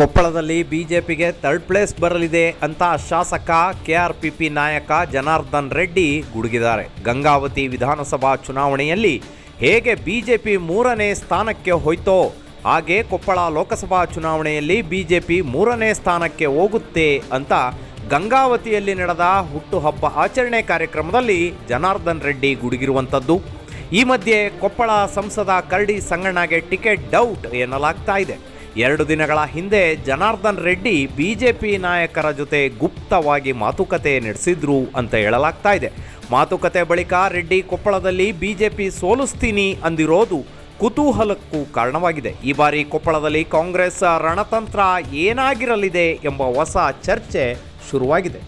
ಕೊಪ್ಪಳದಲ್ಲಿ ಬಿಜೆಪಿಗೆ third place ಬರಲಿದೆ ಅಂತ ಶಾಸಕ ಕೆಆರ್ಪಿಪಿ ನಾಯಕ ಜನಾರ್ದನ್ ರೆಡ್ಡಿ ಗುಡುಗಿದ್ದಾರೆ. ಗಂಗಾವತಿ ವಿಧಾನಸಭಾ ಚುನಾವಣೆಯಲ್ಲಿ ಹೇಗೆ ಬಿಜೆಪಿ ಮೂರನೇ ಸ್ಥಾನಕ್ಕೆ ಹೋಯ್ತೋ, ಹಾಗೆ ಕೊಪ್ಪಳ ಲೋಕಸಭಾ ಚುನಾವಣೆಯಲ್ಲಿ ಬಿಜೆಪಿ ಮೂರನೇ ಸ್ಥಾನಕ್ಕೆ ಹೋಗುತ್ತೆ ಅಂತ ಗಂಗಾವತಿಯಲ್ಲಿ ನಡೆದ ಹುಟ್ಟುಹಬ್ಬ ಆಚರಣೆ ಕಾರ್ಯಕ್ರಮದಲ್ಲಿ ಜನಾರ್ದನ್ ರೆಡ್ಡಿ ಗುಡುಗಿರುವಂಥದ್ದು. ಈ ಮಧ್ಯೆ ಕೊಪ್ಪಳ ಸಂಸದ ಕರಡಿ ಸಂಗಣ್ಣಗೆ ಟಿಕೆಟ್ ಡೌಟ್ ಎನ್ನಲಾಗ್ತಾ ಇದೆ. ಎರಡು ದಿನಗಳ ಹಿಂದೆ ಜನಾರ್ದನ್ ರೆಡ್ಡಿ ಬಿಜೆಪಿ ನಾಯಕರ ಜೊತೆ ಗುಪ್ತವಾಗಿ ಮಾತುಕತೆ ನಡೆಸಿದ್ರು ಅಂತ ಹೇಳಲಾಗ್ತಾ ಇದೆ. ಮಾತುಕತೆ ಬಳಿಕ ರೆಡ್ಡಿ ಕೊಪ್ಪಳದಲ್ಲಿ ಬಿಜೆಪಿ ಸೋಲಿಸ್ತೀನಿ ಅಂದಿರೋದು ಕುತೂಹಲಕ್ಕೂ ಕಾರಣವಾಗಿದೆ. ಈ ಬಾರಿ ಕೊಪ್ಪಳದಲ್ಲಿ ಕಾಂಗ್ರೆಸ್ ರಣತಂತ್ರ ಏನಾಗಿರಲಿದೆ ಎಂಬ ಹೊಸ ಚರ್ಚೆ ಶುರುವಾಗಿದೆ.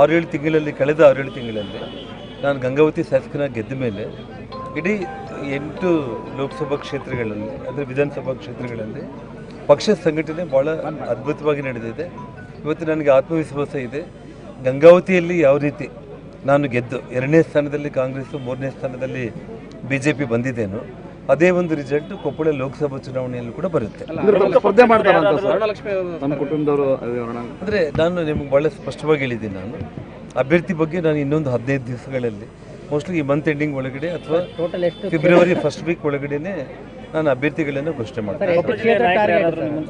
ಆರೇಳು ತಿಂಗಳಲ್ಲಿ, ಕಳೆದ ಆರೇಳು ತಿಂಗಳಲ್ಲಿ ನಾನು ಗಂಗಾವತಿ ಶಾಸಕನ ಗೆದ್ದ ಮೇಲೆ ಇಡೀ ಎಂಟು ಲೋಕಸಭಾ ಕ್ಷೇತ್ರಗಳಲ್ಲಿ, ಅಂದರೆ ವಿಧಾನಸಭಾ ಕ್ಷೇತ್ರಗಳಲ್ಲಿ ಪಕ್ಷ ಸಂಘಟನೆ ಭಾಳ ಅದ್ಭುತವಾಗಿ ನಡೆದಿದೆ. ಇವತ್ತು ನನಗೆ ಆತ್ಮವಿಶ್ವಾಸ ಇದೆ. ಗಂಗಾವತಿಯಲ್ಲಿ ಯಾವ ರೀತಿ ನಾನು ಗೆದ್ದು ಎರಡನೇ ಸ್ಥಾನದಲ್ಲಿ ಕಾಂಗ್ರೆಸ್ಸು ಮೂರನೇ ಸ್ಥಾನದಲ್ಲಿ ಬಿ ಜೆ ಪಿ ಬಂದಿದ್ದೇನೋ ಅದೇ ಒಂದು ರಿಸಲ್ಟ್ ಕೊಪ್ಪಳ ಲೋಕಸಭಾ ಚುನಾವಣೆಯಲ್ಲೂ ಕೂಡ ಬರುತ್ತೆ. ಸ್ಪರ್ಧೆ ಮಾಡ್ತಾರಂತ ಸರ್. ನಮ್ಮ ಕುಟುಂಬದವರು ಅದೇ ವರ್ಣ ಅಂದರೆ ನಾನು ನಿಮಗೆ ಭಾಳ ಸ್ಪಷ್ಟವಾಗಿ ಹೇಳಿದ್ದೀನಿ ನಾನು. ಅಭ್ಯರ್ಥಿ ಬಗ್ಗೆ ನಾನು ಇನ್ನೊಂದು ಹದಿನೈದು ದಿವಸಗಳಲ್ಲಿ ಮೋಸ್ಟ್ಲಿ ಈ ಮಂತ್ ಎಂಡಿಂಗ್ ಒಳಗಡೆ ಅಥವಾ ಫೆಬ್ರವರಿ ಫಸ್ಟ್ ವೀಕ್ ಒಳಗಡೆನೆ ನಾನು ಅಭ್ಯರ್ಥಿಗಳನ್ನು ಘೋಷಣೆ ಮಾಡ್ತೀನಿ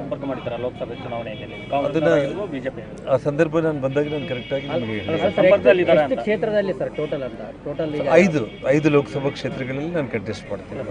ಸಂಪರ್ಕ ಮಾಡ್ತಾರ? ಲೋಕಸಭೆ ಚುನಾವಣೆಯಲ್ಲಿ ಅದನ್ನ ಬಿಜೆಪಿ ಆ ಸಂದರ್ಭ ನಾನು ಬಂದಾಗ ನಾನು ಕರೆಕ್ಟಾಗಿ ನಿಮಗೆ ಕ್ಷೇತ್ರದಲ್ಲಿ ಸರ್ ಟೋಟಲ್ ಅಂತ? ಟೋಟಲ್ ಐದು ಐದು ಲೋಕಸಭಾ ಕ್ಷೇತ್ರಗಳಲ್ಲಿ ನಾನು ಕಂಟೆಸ್ಟ್ ಮಾಡ್ತೀನಿ.